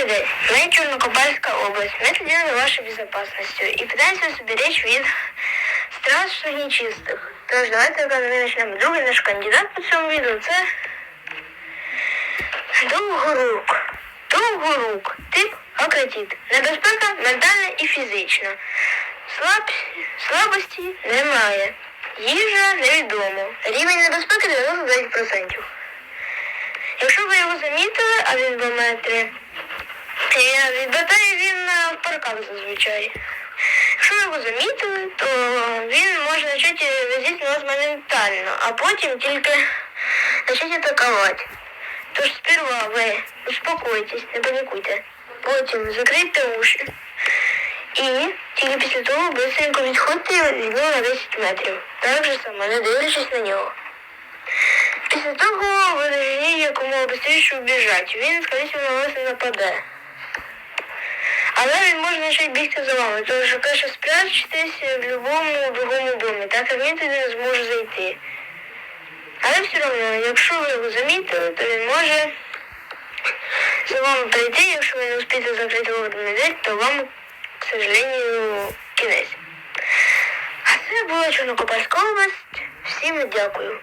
Добрый день. Мы Чернокопальская область. Мы следим за вашей безопасностью и пытаемся соберечь вид страшных нечистых. Тож давайте ми почнемо. Другий наш кандидат по цьому відео це Довгорук. Довгорук. Тип акатіт. Небезпека ментальна і фізична. Слаб... Слабості немає. Їжа невідомо. Рівень небезпеки 99%. Якщо ви його замітили, а він 2 метри, е, відбитає він е, в парках зазвичай. Якщо його замітили, то він може почати везти на вас моментально, а потім тільки почати атакувати. Тож сперва ви успокойтесь, не панікуйте. Потім закрийте уші. І тільки після того быстренько відходьте від нього на 10 метрів. Так же само, не дивлячись на нього. Після того ви повинні якомога швидше убіжати. Він, скоріше на вас не нападе. Але він може почати бігти за вами, тому що каже, спрячтесь в будь-якому другому домі, так як він туди не зможе зайти. Але все одно, якщо ви його замітили, то він може за вами прийти, якщо ви не успієте закрити вовремя дверь, то вам, к сожалению, кінець. А це була Чорнокопальська область. Всім дякую.